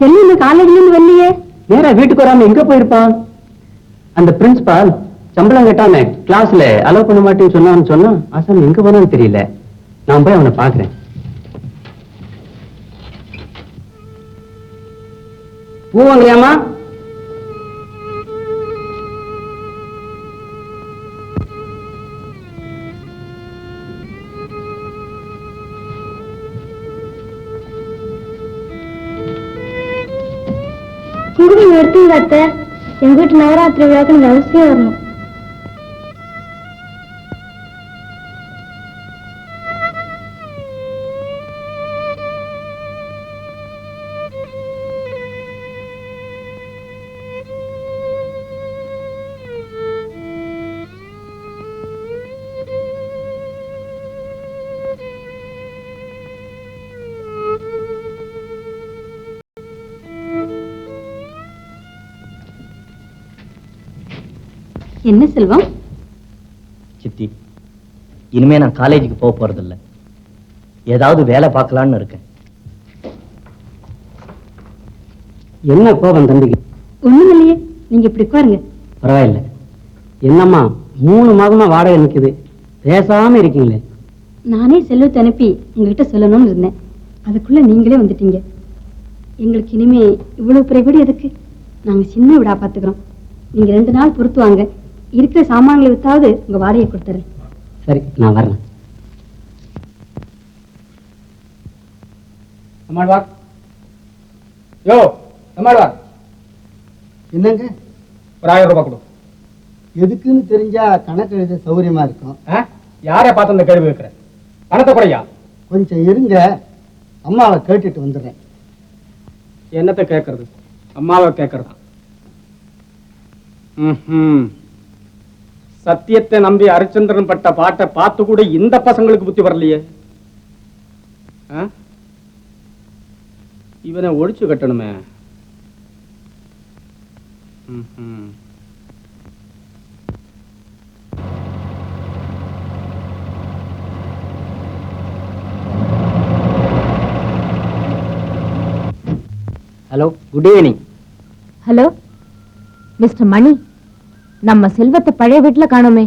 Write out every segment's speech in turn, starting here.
Cell காலேஜ்ல வரலையே நேரா வீட்டுக்கு வராம எங்க போயிருப்பான்? அந்த பிரின்சிபால் சம்பளம் கேட்டானே கிளாஸ்ல அலோவ் பண்ண மாட்டேன்னு சொன்னான்னு சொன்னா ஆசாமி எங்க போனான்னு தெரியல. நான் போய் அவனை பாக்குறேன் பூ வாங்கலையாமா குங்குமம் எடுத்துங்க அத்தை எங்க வீட்டு நவராத்திரி விழாக்கு நீங்க அவசியம் வரணும். என்ன செல்வம்? சித்தி இனிமே நான் காலேஜுக்கு போக போறதில்ல. ஏதாவது வேலை பார்க்கலான்னு இருக்கேன். என்ன கோபம் தம்பிக்கு? ஒண்ணும் இல்லையே நீங்க இப்படி உட்காருங்க. பரவாயில்ல. என்னம்மா மூணு மாதமா வாடகை நிக்குது. பேசாம இருக்கீங்களே. நானே செல்வத்தை அனுப்பி உங்ககிட்ட சொல்லணும்னு இருந்தேன். அதுக்குள்ள நீங்களே வந்துட்டீங்க. எங்களுக்கு இனிமே இவ்வளவு பெரிய வீடு எதுக்கு நாங்க சின்ன வீடா பாத்துக்கிறோம் நீங்க ரெண்டு நாள் பொறுத்து வாங்க. இருக்கிற சாமான்களை வித்தாவது உங்க வாடகை கொடுத்துறேன். சரி நான் வர்றேன். நம்மாழ்வா யோ நம்மாழ்வா என்னங்க? ஒரு ஆயிரம் ரூபாய் கொடு. எதுக்குன்னு தெரிஞ்சா கணக்கு எழுத சௌகரியமா இருக்கும்? யாரை பார்த்து அந்த கேள்வி வைக்கிற பணத்தை குறையா கொஞ்சம் இருங்க. அம்மாவை கேட்டுட்டு வந்துடுறேன். என்னத்தை கேட்கறது? அம்மாவை கேட்கறதா? ம்ஹும். சத்தியத்தை நம்பி ஹரிச்சந்திரன் பட்ட பாட்டை பார்த்து கூட இந்த பசங்களுக்கு புத்தி வரலையே? இவனை ஒழிச்சு கட்டணுமே. Hello good evening hello mister Mani நம்ம செல்வத்தை பழைய வீட்டுல காணோமே.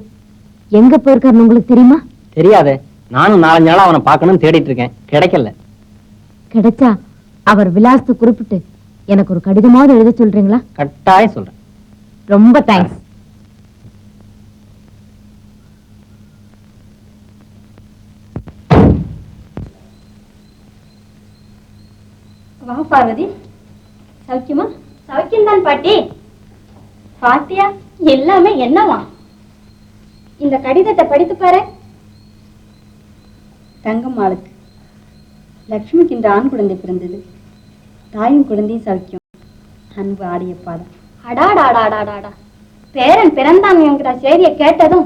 எங்க போயிருக்காருன்னு உங்களுக்கு தெரியுமா? தெரியாதே. நானும் நாலஞ்சு நாளா அவனை பார்க்கணும்னு தேடிட்டு இருக்கேன். கிடைக்கல. கிடைச்சா அவர் விலாசத்தை குறிப்பிட்டு எனக்கு ஒரு கடிதமாவது எழுத சொல்றீங்களா? கட்டாயம் சொல்றேன். ரொம்ப தேங்க்ஸ் வா பார்வதி. சௌக்கியமா? சௌக்கியம்தான் பாட்டி. பாத்தியா? எல்லாமே என்னவா? இந்த கடிதத்தை படித்து பாரு. தங்கம்மாளுக்கு லக்ஷ்மிக்கு இந்த ஆண் குழந்தை பிறந்தது. தாயும் குழந்தையும் சௌக்கியம் அன்பு ஆடிய பாடம் அடாடாடாடாடாடா பேரன் பிறந்தான் என்கிற செய்தியை கேட்டதும்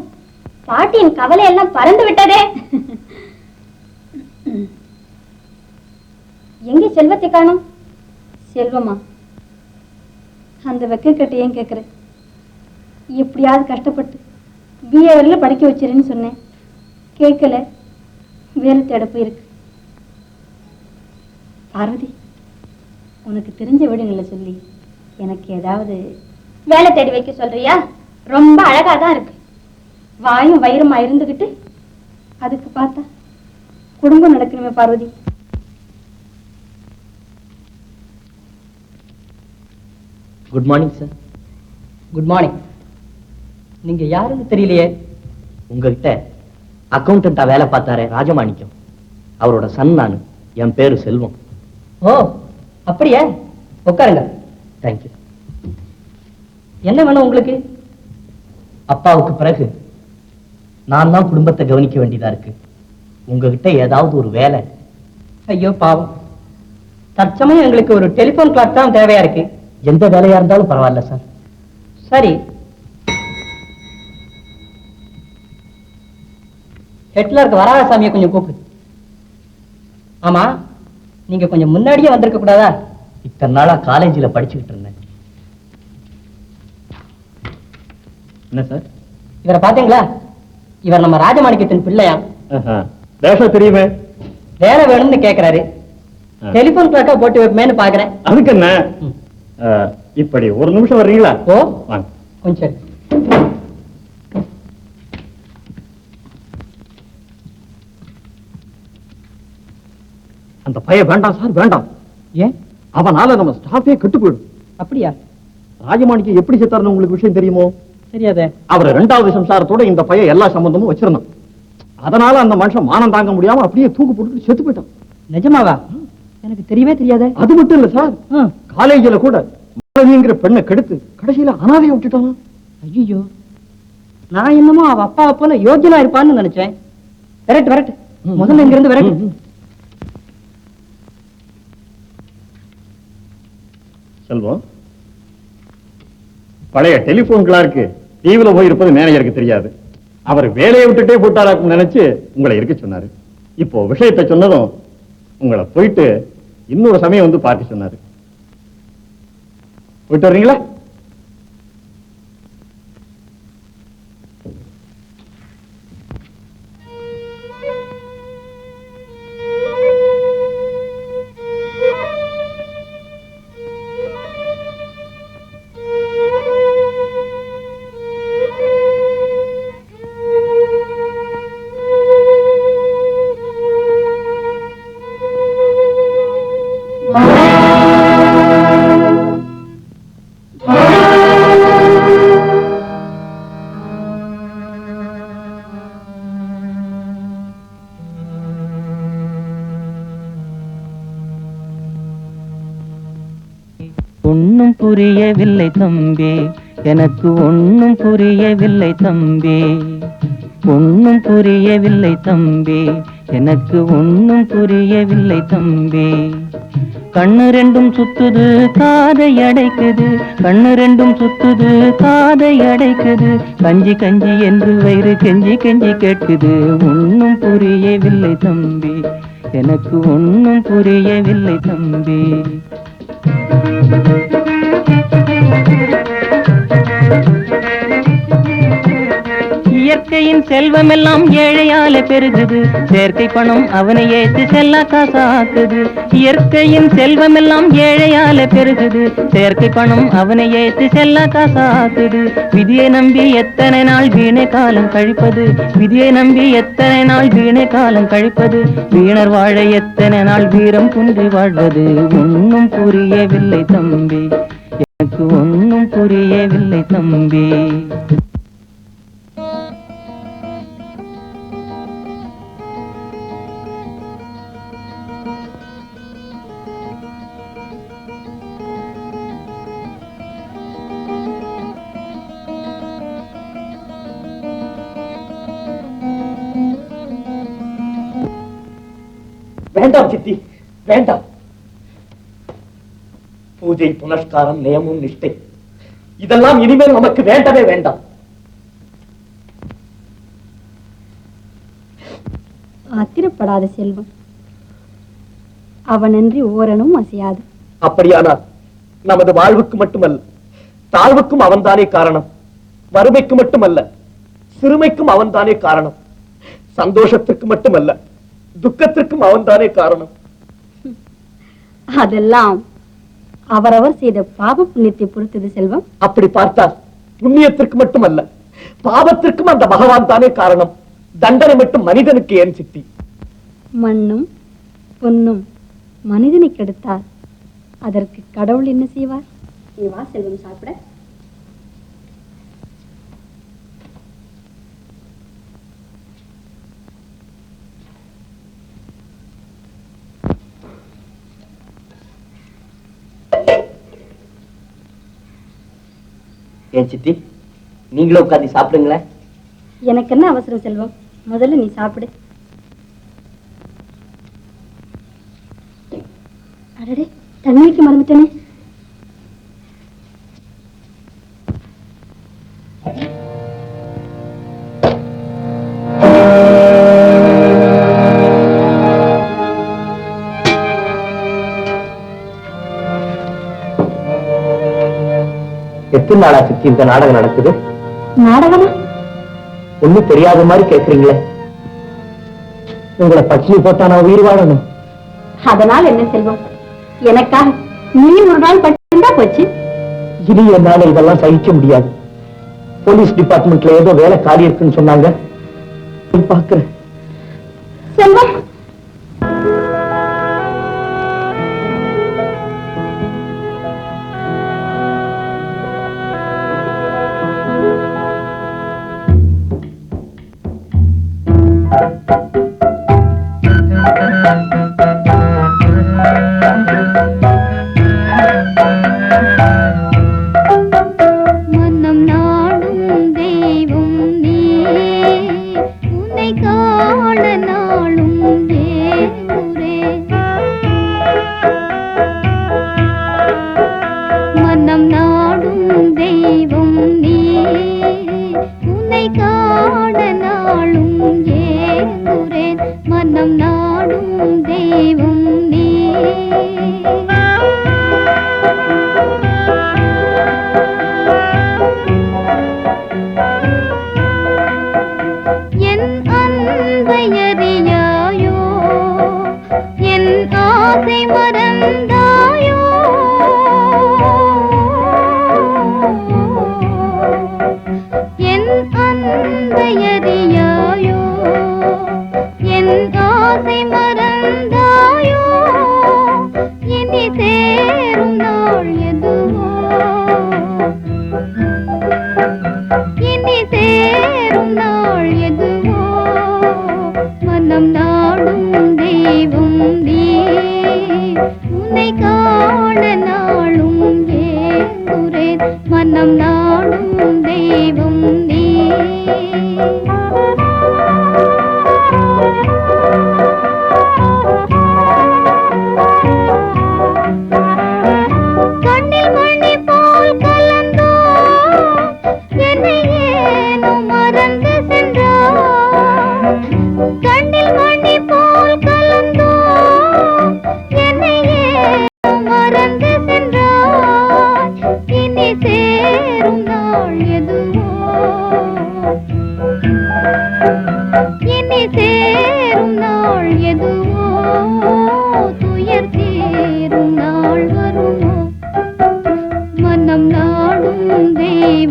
பாட்டியின் கவலை எல்லாம் பறந்து விட்டதே. எங்கே செல்வத்தை காணோம்? செல்வமா? அந்த வெக்கக்கட்டு ஏன் கேட்குற எப்படியாவது கஷ்டப்பட்டு பிஏ வரையில படிக்க வச்சிருன்னு சொன்னேன். கேட்கல. வேலை தேட போயிருக்கு. பார்வதி உனக்கு தெரிஞ்ச விடுங்களை சொல்லி எனக்கு ஏதாவது வேலை தேடி வைக்க சொல்றியா? ரொம்ப அழகா தான் இருக்கு. வாயும் வயிறுமா இருந்துகிட்டு அதுக்கு பார்த்தா குடும்பம் நடக்கணுமே Parvati. Good morning sir good morning நீங்க யாருன்னு தெரியலையே. உங்ககிட்ட அக்கௌண்டண்டா வேலை பார்த்தாரே ராஜமாணிக்கம். அவரோட சன் நான். என் பேரு செல்வம். ஓ அப்படியே? உட்காருங்க. தேங்க்யூ என்ன வேணும் உங்களுக்கு? அப்பாவுக்கு பிறகு நான் தான் குடும்பத்தை கவனிக்க வேண்டியதா இருக்கு. உங்ககிட்ட ஏதாவது ஒரு வேலை. ஐயோ பாவம். தற்சமயம் எங்களுக்கு ஒரு டெலிபோன் கிளாக் தான் தேவையா இருக்கு. எந்த வேலையா இருந்தாலும் பரவாயில்ல சார் சரி ஹெட்லருக்கு வராகசாமியை கொஞ்சம் கூப்பிடு. ஆமா நீங்க கொஞ்சம் முன்னாடியே வந்திருக்க கூடாதா? இத்தனை நாளா காலேஜில் படிச்சுக்கிட்டு இருந்தேன். என்ன சார்? இவரை பாத்தீங்களா இவர் நம்ம ராஜமாணிக்கத்தின் பிள்ளையா? தேசம் தெரியுமே? வேலை வேணும்னு கேக்குறாரு. டெலிபோன் கிளாக்கா போட்டு வைப்பேன்னு பாக்குறேன். அதுக்கு என்ன? இப்படி ஒரு நிமிஷம் வர்றீங்களா? ஓ வாங்க. கொஞ்சம் அந்த பையன் வேண்டாம் சார் வேண்டாம். ஏன்? அவனால நம்ம ஸ்டாஃபே கெட்டு போயிடும். அப்படியா? ராஜமாணிக்கு எப்படி செத்தாருன்னு உங்களுக்கு விஷயம் தெரியுமோ? தெரியாதே. அவர் ரெண்டாவது சம்சாரத்தோட இந்த பையன் எல்லா சம்பந்தமும் வச்சிருந்தான். அதனால அந்த மனுஷன் மானம் தாங்க முடியாம அப்படியே தூக்கு போட்டு செத்து போயிட்டான். நிஜமாவா? எனக்கு தெரியவே தெரியாதே. அது மட்டும் இல்ல சார். காலேஜில் கூட மாலதிங்கிற பெண்ணை கெடுத்து கடைசியில அனாதையை விட்டுட்டான். ஐயோ நான் என்னமோ அவ அப்பாவை போல யோகியனா இருப்பான்னு நினைச்சேன். விரட்டு விரட்டு. முதல்ல இங்க இருந்து விரட்டு செல்வம். பழைய டெலிபோன் கிளார்க்கு தீவில போய் இருப்பது மேனேஜருக்கு தெரியாது. அவர் வேலையை விட்டுட்டே போட்டாராக்கும் நினைச்சு உங்களை இருக்க சொன்னாரு. இப்போ விஷயத்தை சொன்னதும் உங்களை போயிட்டு இன்னொரு சமயம் வந்து பார்க்க சொன்னாரு. போயிட்டு வர்றீங்களா ஒன்னும் புரியவில்லை தம்பி. எனக்கு ஒன்னும் புரியவில்லை தம்பி. ஒன்னும் புரியவில்லை தம்பி. எனக்கு ஒன்னும் புரியவில்லை தம்பி. கண்ணு ரெண்டும் சுத்துது காதை அடைக்குது. கண்ணு ரெண்டும் சுத்துது காதை அடைக்குது. கஞ்சி கஞ்சி என்று வயிறு கெஞ்சி கெஞ்சி கேட்குது. ஒன்னும் புரியவில்லை தம்பி. எனக்கு ஒன்னும் புரியவில்லை தம்பி. Thank you. இயற்கையின் செல்வமெல்லாம் ஏழையால பெருகுது. செயற்கை பணம் அவனை ஏத்து செல்லா காசாக்குது. இயற்கையின் செல்வமெல்லாம் ஏழையால பெருகுது. செயற்கை பணம் அவனை ஏத்து செல்லா காசாக்குது. விதியை நம்பி எத்தனை நாள் வீணை காலம் கழிப்பது? விதியை நம்பி எத்தனை நாள் வீணை காலம் கழிப்பது? வீணர் வாழ எத்தனை நாள் வீரம் குன்றி வாழ்வது? ஒன்னும் புரியவில்லை தம்பி. எனக்கு ஒன்னும் புரியவில்லை தம்பி. வேண்டாம் சித்தி வேண்டாம். பூஜை புனஸ்காரம் நியமம் நிஷ்டை. இதெல்லாம் இனிமேல் நமக்கு வேண்டவே வேண்டாம். ஆத்திரப்படாத செல்வம். அவனன்றி ஓரனும் அசையாது. அப்படியானால் நமது வாழ்வுக்கு மட்டுமல்ல தாழ்வுக்கும் அவன்தானே காரணம். வறுமைக்கு மட்டுமல்ல சிறுமைக்கும் அவன்தானே காரணம். சந்தோஷத்திற்கு மட்டுமல்ல துக்கத்திற்கும் அவன்தானே காரணம்? அதெல்லாம் அவரவர் செய்த பாவ புண்ணியத்தை பொறுத்தது செல்வம். அப்படி பார்த்தால் புண்ணியத்திற்கு மட்டுமல்ல பாவத்திற்கும் அந்த பகவான் தானே காரணம். தண்டனை மட்டும் மனிதனுக்கு ஏன் சித்தி? மண்ணும் பொன்னும் மனிதனை கெடுத்தார் அதற்கு கடவுள் என்ன செய்வார்? நீ வா செல்வம் சாப்பிட ஏன் சித்தி நீங்களும் உட்காந்து சாப்பிடுங்களேன். எனக்கு என்ன அவசரம் செல்வம்? முதல்ல நீ சாப்பிடு. அடடே தண்ணிக்கு மறந்துட்டேனே. எத்தனை நாளா சித்தி இந்த நாடகம் நடக்குது? நாடகமா? ஒண்ணும் தெரியாத மாதிரி கேக்குறீங்களே. உங்களை பட்னி போட்டா நான் உயிர் வாழணும். அதனால் என்ன செல்வம்? எனக்காக நீ ஒரு நாள் பட்டிருந்தா போச்சு. இனி என்னால இதெல்லாம் சகிக்க முடியாது. போலீஸ் டிபார்ட்மெண்ட்ல ஏதோ வேலை காரி இருக்குன்னு சொன்னாங்க. பார்க்கிறேன். செல்வம்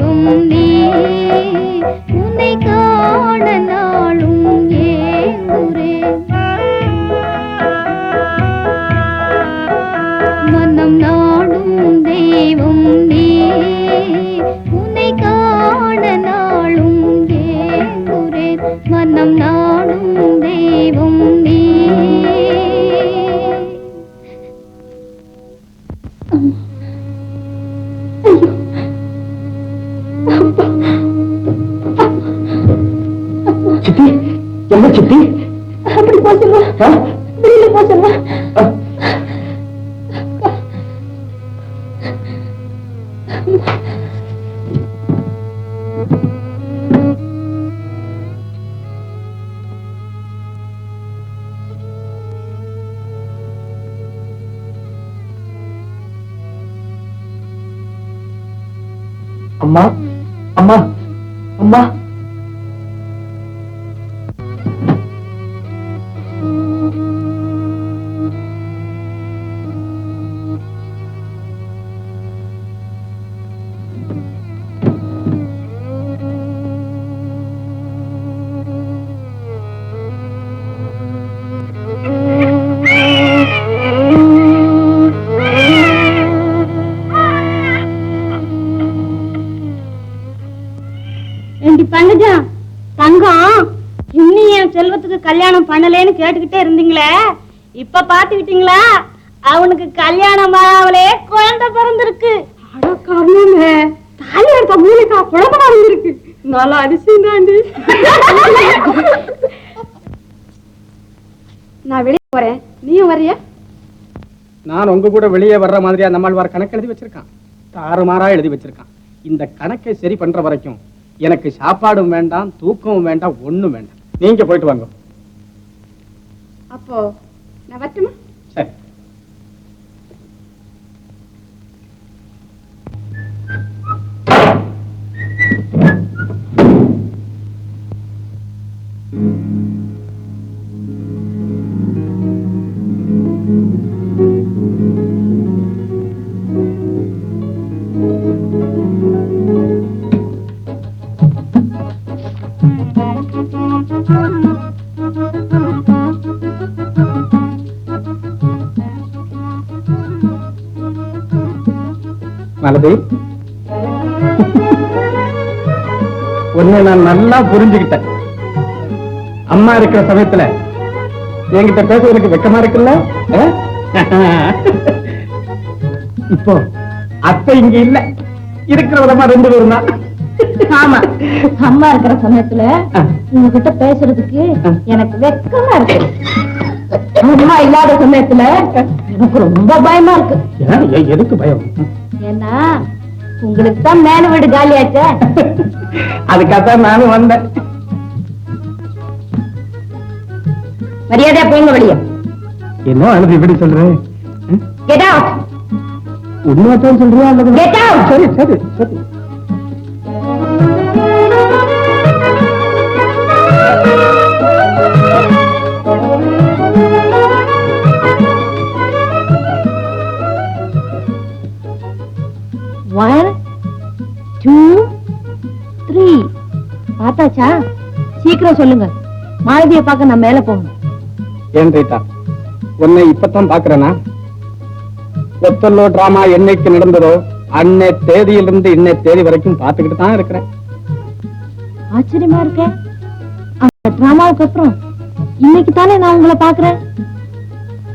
தெய்வம் நீ உன்னை காண அம்மா அம்மா அம்மா பண்ணலேன்னு கேட்டுக்கிட்டே இருந்தீங்களே? இப்ப பாத்துக்கிட்டீங்களா அவனுக்கு கல்யாணம் ஆகலே குழந்தை பிறந்திருக்கு. அட கர்மமே தாலி எடுத்த மூலிகா குழந்தை பிறந்திருக்கு நல்லா அதிசயம் தாண்டி. நான் வெளியே போறேன். நீயும் வர்றியா? நான் உங்க கூட வெளியே வர்ற மாதிரியா நம்மாழ்வார் கணக்கு எழுதி வச்சிருக்கான். தாறுமாறா எழுதி வச்சிருக்கான். இந்த கணக்கை சரி பண்ற வரைக்கும் எனக்கு சாப்பாடும் வேண்டாம் தூக்கமும் வேண்டாம் ஒண்ணும் வேண்டாம். நீங்க போயிட்டு வாங்க. அப்போ நான் வரட்டுமா? மலதி உன்னை நான் நல்லா புரிஞ்சுக்கிட்டேன் அம்மா இருக்கிற சமயத்துல என்கிட்ட பேச எனக்கு வெக்கமா இருக்குல்ல? இப்போ அத்தை இங்க இல்ல. இருக்கிற விதமா ரெண்டு பேரும் தான். ஆமா. அம்மா இருக்கிற சமயத்துல உங்ககிட்ட பேசுறதுக்கு எனக்கு வெக்கமா இருக்கு. அம்மா இல்லாத சமயத்துல எனக்கு ரொம்ப பயமா இருக்கு. எதுக்கு பயம்? ஏன்னா உங்களுக்கு தான் மேல வீடு காலியாச்சே. அதுக்காகத்தான் நானும் வந்தேன். மரியாதையா போங்க வெளியே. என்ன அழுது இப்படி சொல்றேன் உண்மையாத்தான் சொல்றியா அல்லது சரி சரி சரி. ஒன் டூ த்ரீ பார்த்தாச்சா? சீக்கிரம் சொல்லுங்க. மாலதியை பார்க்க நான் மேல போகணும். ஏன் ரீட்டா? உன்னை இப்பதான் பாக்குறேனா ஒத்தல்லோ டிராமா என்னைக்கு நடந்ததோ அன்னை தேதியிலிருந்து இன்னை தேதி வரைக்கும் பார்த்துக்கிட்டு தான் இருக்கிறேன். ஆச்சரியமா இருக்கே? அந்த டிராமாவுக்கு அப்புறம் இன்னைக்கு தானே நான் உங்களை பாக்குறேன்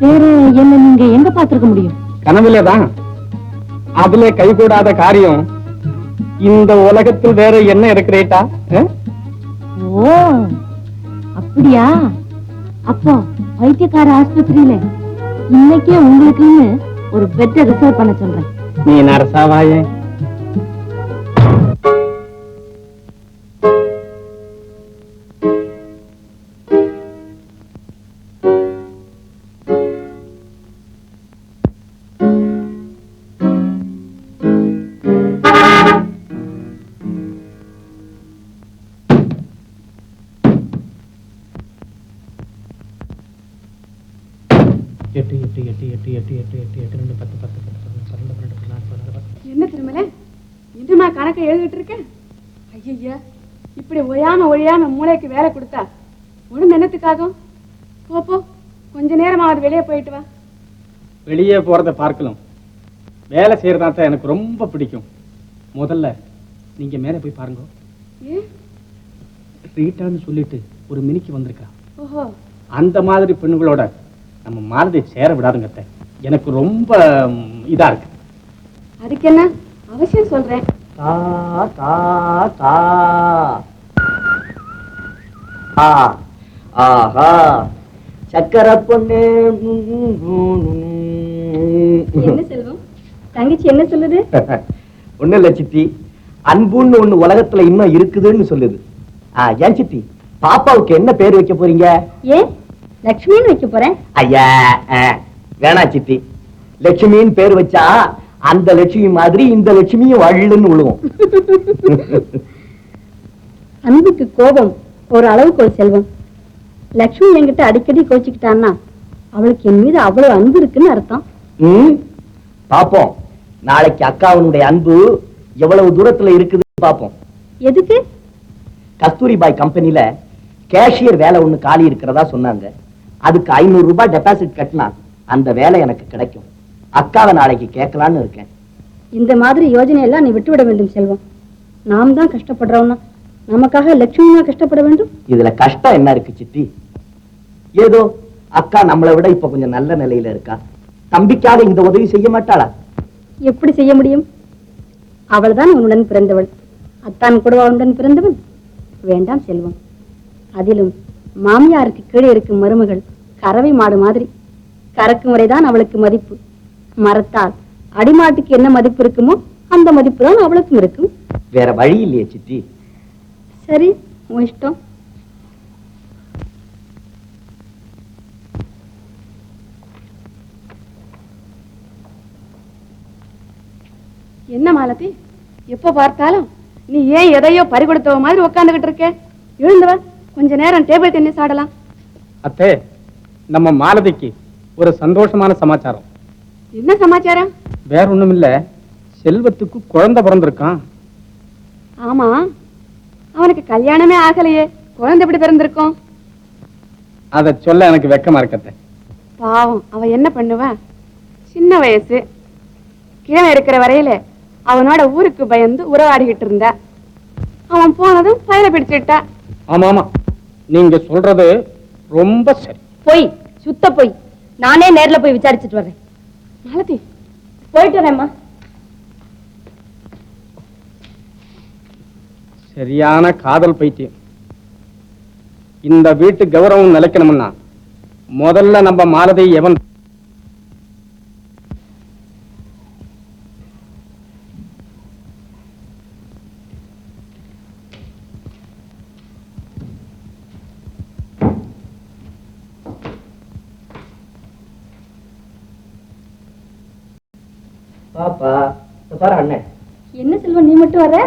வேற என்ன நீங்க எங்க பாத்திருக்க முடியும்? கனவுலே தான். அதுல கைகூடாத காரியம் இந்த உலகத்தில் வேற என்ன இருக்கு ரீட்டா ஆ? ஓ அப்படியா? அப்போ வைத்தியக்கார ஆஸ்பத்திரியில இன்னைக்கே உங்களுக்குன்னு ஒரு பெட்டை ரிசர்வ் பண்ண சொல்றேன். நீ நரசாவாயே. இப்படி ஒயாம ஒழியாம மூளைக்கு வேலை கொடுத்தா உடம்பு என்னத்துக்காகும்? போ போ. கொஞ்ச நேரமாவது வெளியே போயிட்டு வா. வெளியே போறத பார்க்கலாம் வேலை செய்யறதா எனக்கு ரொம்ப பிடிக்கும். முதல்ல நீங்க மேல போய் பாருங்க. ரீட்டான்னு சொல்லிட்டு ஒரு மினிக்கு வந்திருக்கா. ஓஹோ. அந்த மாதிரி பெண்களோட நம்ம மாலதி சேர விடாதுங்க அத்தை. எனக்கு ரொம்ப இதா இருக்கு. அதுக்கு என்ன அவசியம் சொல்றேன். கா கா கா ஆ ஆஹா. சக்கரை பொண்ணு என்ன செல்வம்? தங்கச்சி என்ன சொல்லுது? ஒண்ணு இல்ல சித்தி. அன்புன்னு ஒண்ணு உலகத்துல இன்னும் இருக்குதுன்னு சொல்லுது. ஏன் சித்தி? பாப்பாவுக்கு என்ன பேர் வைக்க போறீங்க? ஏன் லக்ஷ்மின்னு வைக்க போறேன். ஐயா வேணா சித்தி. லட்சுமின்னு பேர் வச்சா அந்த லட்சுமி மாதிரி இந்த லட்சுமியும் வள்ளுன்னு விழுவும் அன்புக்கு கோபம் ஒரு அளவுக்கு ஒரு செல்வம். லக்ஷ்மி என்கிட்ட அடிக்கடி கோச்சிக்கிட்டான்னா அவளுக்கு என் மீது அவ்வளவு அன்பு இருக்குன்னு அர்த்தம். ம்? பாப்போம். நாளைக்கு அக்காவனுடைய அன்பு எவ்வளவு தூரத்துல இருக்குதுன்னு பாப்போம். எதுக்கு? கஸ்தூரிபாய் கம்பெனில கேஷியர் வேலை ஒண்ணு காலி இருக்கிறதா சொன்னாங்க. அதுக்கு ஐநூறு ரூபாய் டெபாசிட் கட்டினா அந்த வேலை எனக்கு கிடைக்கும். அக்காவை நாளைக்கு கேட்கலான்னு இருக்கேன். இந்த மாதிரி யோஜனை எல்லாம் நீ விட்டுவிட வேண்டும் செல்வம். நாம் தான் கஷ்டப்படுறோம்னா நமக்காக லட்சுமியா கஷ்டப்பட வேண்டும்? இதுல கஷ்டம் என்ன இருக்கு சித்தி? ஏதோ அக்கா நம்மளை விட இப்ப கொஞ்சம் நல்ல நிலையில இருக்கா? தம்பிக்காக இந்த உதவி செய்ய மாட்டாளா? எப்படி செய்ய முடியும்? அவள்தான் உன்னுடன் பிறந்தவள். அத்தான் கூட உன்னுடன் பிறந்தவன் வேண்டாம் செல்வம். அதிலும் மாமியாருக்கு கீழே இருக்கும் மருமகள் கறவை மாடு மாதிரி. கறக்கும் வரைதான் அவளுக்கு மதிப்பு. மரத்தால் அடிமாட்டுக்கு என்ன மதிப்பு இருக்குமோ அந்த மதிப்பு தான் அவளுக்கும் இருக்கும். வேற வழி இல்லையே சித்தி. சரி உன் இஷ்டம். என்ன மாலதி? எப்ப பார்த்தாலும் நீ ஏன் எதையோ பறி கொடுத்தவ மாதிரி உட்காந்துகிட்டு இருக்க? எழுந்தவ கொஞ்ச நேரம் டேபிள் டென்னிஸ் ஆடலாம். அத்தே நம்ம மாலதிக்கு ஒரு சந்தோஷமான சமாச்சாரம். என்ன சமாச்சாரம்? வேற ஒண்ணும் இல்ல செல்வத்துக்கு குழந்தை பிறந்திருக்கான். ஆமா. அவனுக்கு கல்யாணமே ஆகலையே. குழந்தை எப்படி பிறந்திருக்கும்? அத சொல்ல எனக்கு வெக்கமா இருக்கத்த பாவம். அவ என்ன பண்ணுவா? சின்ன வயசு. கிழமை இருக்கிற வரையில அவனோட ஊருக்கு பயந்து உறவாடிக்கிட்டு இருந்த. அவன் போனதும் பயல பிடிச்சிட்ட ஆமா ஆமா நீங்க சொல்றது ரொம்ப சரி. போய் சுத்த போய். நானே நேர்ல போய் விசாரிச்சுட்டு வரேன் மாலதி போயிட்டு வரேம்மா. சரியான காதல் பைத்தியம். இந்த வீட்டு கௌரவம் நிலைக்கணும்னா முதல்ல நம்ம மாலதி எவன் பாப்பா பாரு அண்ணன் என்ன செல்வம் நீ மட்டும் வர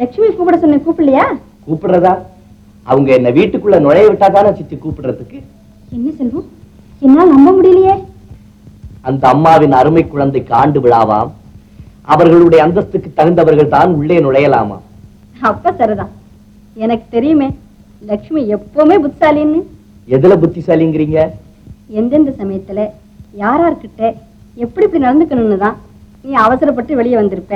லட்சுமி கூப்பிட சொன்ன கூப்பிடலையா? கூப்பிடுறதா? அவங்க என்ன வீட்டுக்குள்ள நுழைய விட்டா தானே சித்தி கூப்பிடுறதுக்கு? என்ன செல்வம்? என்னால் நம்ப முடியலையே. அந்த அம்மாவின் அருமை குழந்தைக்கு ஆண்டு விழாவாம். அவர்களுடைய அந்தஸ்துக்கு தகுந்தவர்கள் தான் உள்ளே நுழையலாமா அப்ப சரிதான். எனக்கு தெரியுமே லட்சுமி எப்பவுமே புத்தாலின்னு எதுல புத்திசாலிங்கிறீங்க? எந்தெந்த சமயத்துல யாரார்கிட்ட எப்படி இப்படி நடந்துக்கணும்னு தான் நீ அவசரப்பட்டு வெளியே வந்திருப்ப.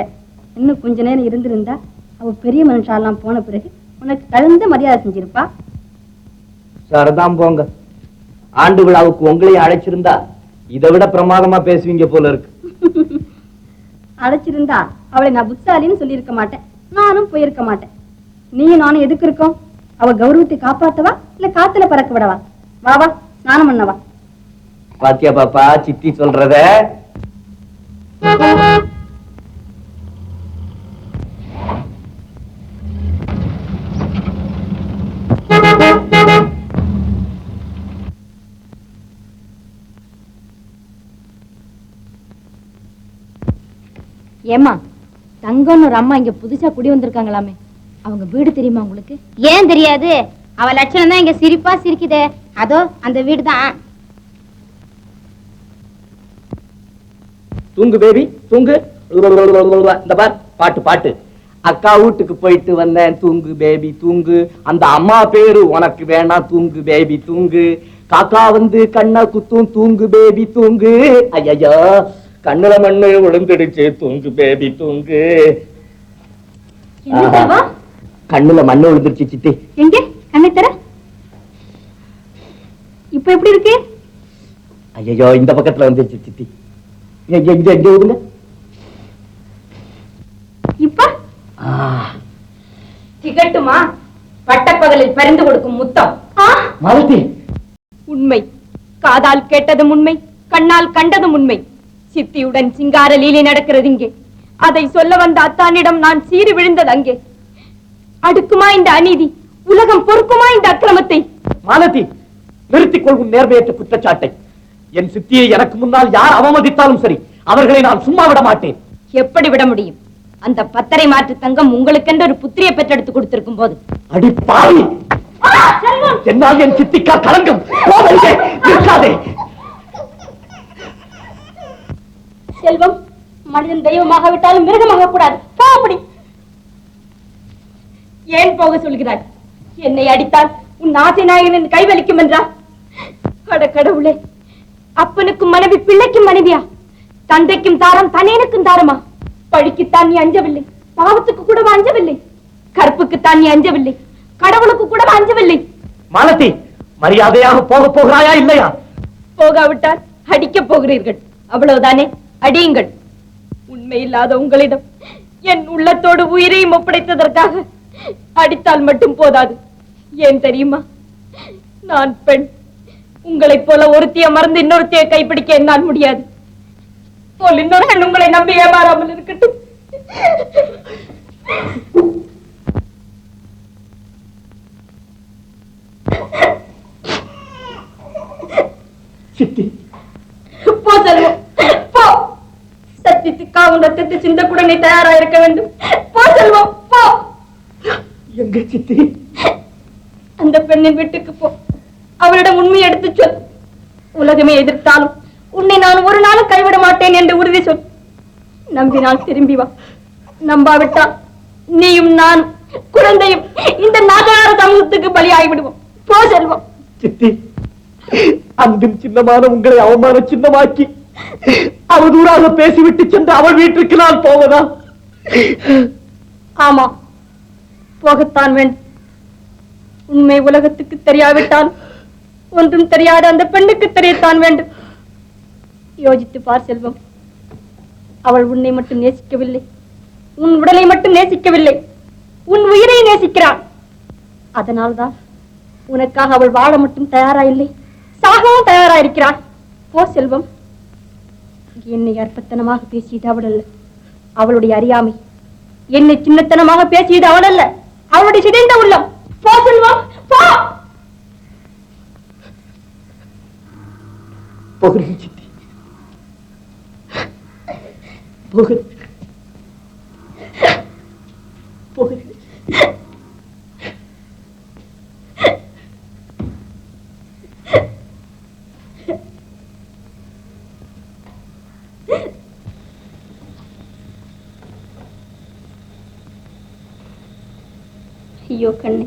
இன்னும் கொஞ்ச நேரம் இருந்திருந்தா அவ பெரிய மனுஷாலாம் போன பிறகு உனக்கு தகுந்த மரியாதை செஞ்சிருப்பா. சரிதான் போங்க. ஆண்டு விழாவுக்கு உங்களையும் அழைச்சிருந்தா இதை விட பிரமாதமா பேசுவீங்க போல இருக்கு. அழைச்சிருந்தா அவளை நான் புத்தாலின்னு சொல்லியிருக்க மாட்டேன். நானும் போயிருக்க மாட்டேன். நீயும் நானும் எதுக்கு இருக்கோம்? அவ கௌரவத்தை காப்பாத்தவா இல்ல காத்துல பறக்க விடவா? வா வா ஸ்நானம் பண்ணவா? பாத்தியா பாப்பா சித்தி சொல்றத ஏமா தங்கம்னு ஒரு அம்மா இங்க புதுசா குடி வந்திருக்காங்களாமே. அவங்க வீடு தெரியுமா உங்களுக்கு? ஏன் தெரியாது? அவ லட்சணம் தான் இங்க சிரிப்பா சிரிக்குதே. அதோ அந்த வீடு தான் தூங்கு பேபி தூங்கு. இந்த பார் பாட்டு பாட்டு. அக்கா வீட்டுக்கு போயிட்டு வந்தேன். தூங்கு பேபி தூங்கு. அந்த அம்மா பேரு உனக்கு வேணாம் தூங்கு பேபி தூங்கு. காக்கா வந்து கண்ணா குத்தும் தூங்கு பேபி தூங்கு. ஐயோ கண்ணுல மண்ணு விழுந்துடுச்சு. தூங்கு பேபி? தூங்கு? கண்ணுல மண்ணு விழுந்துருச்சு சித்தி. எங்க? கண்ணை தர இப்ப எப்படி இருக்கு? ஐயோ இந்த பக்கத்துல வந்துருச்சு சித்தி. எங்க எங்க எங்க விடுங்க இப்ப? ஆ, திகட்டுமா? பட்டப்பகலில் பரிந்து கொடுக்கும் முத்தம். மாலதி உண்மை. காதால் கேட்டதும் உண்மை. கண்ணால் கண்டதும் உண்மை. சித்தியுடன் சிங்கார லீலை நடக்கிறது இங்கே. அதை சொல்ல வந்த அத்தானிடம் நான் சீறி விழுந்தது அங்கே. அடுக்குமா இந்த அநீதி? உலகம் பொறுக்குமா இந்த அக்கிரமத்தை? மாலதி நிறுத்திக் கொள்ளும் நேர்மையற்ற குற்றச்சாட்டை. என் சித்தியை எனக்கு முன்னால் யார் அவமதித்தாலும் சரி அவர்களை நான் சும்மா விட மாட்டேன். எப்படி விட முடியும்? அந்த பத்தரை மாற்று தங்கம் உங்களுக்கென்று ஒரு புத்திரியை பெற்றெடுத்து கொடுத்திருக்கும் போது. அடி பாவி! என்னால் என் சித்திக்கா நிற்காதே. செல்வம் மனிதன் தெய்வமாக விட்டாலும் மிருகமாக கூடாது போ அப்படி. ஏன் போக சொல்கிறாய்? என்னை அடித்தால் உன் ஆசை நாயகனின் கைவலிக்கும் என்றா அட கடவுளே அப்பனுக்கும் மனைவி பிள்ளைக்கும் மனைவியா? தந்தைக்கும் தாரம் தனேனுக்கும் தாரமா? பழிக்குத்தான் நீ அஞ்சவில்லை. பாவத்துக்கு கூட அஞ்சவில்லை? கற்புக்குத்தான் நீ அஞ்சவில்லை. கடவுளுக்கு கூட அஞ்சவில்லை? மாலதி மரியாதையாக போக போகிறாயா இல்லையா? போகாவிட்டால் அடிக்கப் போகிறீர்கள். அவ்வளவுதானே? அடியுங்கள். உண்மை இல்லாத உங்களிடம் என் உள்ளத்தோடு உயிரையும் ஒப்படைத்ததற்காக அடித்தால் மட்டும் போதாது. ஏன் தெரியுமா? நான் பெண். உங்களைப் போல ஒருத்திய மறந்து இன்னொருத்திய கைப்பிடிக்க என்னால் முடியாது. போல் இன்னொரு பெண் உங்களை நம்பி ஏமாறாமல் இருக்கட்டும். சித்தி. போ செல்வம். போ. உன் ரத்தத்தை தயாரா இருக்க வேண்டும். போ செல்வம். போ. எங்க சித்தி? அந்த பெண்ணின் வீட்டுக்கு போ. அவளிடம் உண்மையை எடுத்துச் சொல். உலகமே எதிர்த்தாலும் உன்னை நான் ஒரு நாளும் கைவிட மாட்டேன் என்று உறுதி சொல். நம்பினால் திரும்பி வா. நம்பாவிட்டால் நீயும் நான் குழந்தையும் இந்த நாகார சமூகத்துக்கு பலியாகி விடுவோம் போ செல்வம். சித்தி அன்பின் சின்னமான உங்களை அவமான சின்னமாக்கி அவதூறாக பேசிவிட்டு சென்று அவள் வீட்டுக்கு நான் போவதா? ஆமா போகத்தான் வேண்டும் உண்மை உலகத்துக்கு தெரியாவிட்டால் ஒன்றும் தெரியாத அந்த பெண்ணுக்கு தெரியத்தான் வேண்டும். யோசித்து பார் செல்வம். அவள் உன்னை மட்டும் நேசிக்கவில்லை. உன் உடலை மட்டும் நேசிக்கவில்லை. உன் உயிரை நேசிக்கிறாள். அதனால்தான் உனக்காக அவள் வாழ மட்டும் தயாரா இல்லை சாகவும் தயாரா இருக்கிறாள் போ செல்வம். என்னை அற்பத்தனமாக பேசியது அவள் அல்ல அவளுடைய அறியாமை என்னை சின்னத்தனமாக பேசியது அவள் அல்ல அவளுடைய சிதைந்த உள்ளம். போ செல்வம். போ! போகிறேன் சித்தி போகிறேன் போகிறேன் ஐயோ கண்ணே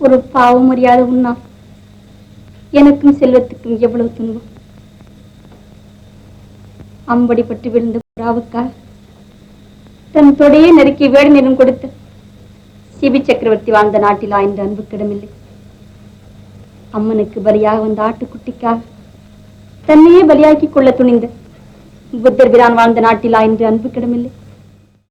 ஒரு பாவம் அறியாத உன்னா எனக்கும் செல்வத்துக்கும் எவ்வளவு துன்பம்? அம்படி பட்டு விழுந்த புறாவுக்காக தன் தொடையே நெருக்கி வேடு நிறம் கொடுத்த சிபி சக்கரவர்த்தி வாழ்ந்த நாட்டில் ஆய்ந்த அன்பு கிடமில்லை. அம்மனுக்கு பலியாக வந்த ஆட்டுக்குட்டிக்காக தன்னையே பலியாக்கிக் கொள்ள துணிந்த புத்தர் பிரான் வாழ்ந்த நாட்டிலா என்று அன்பு கிடமில்லை.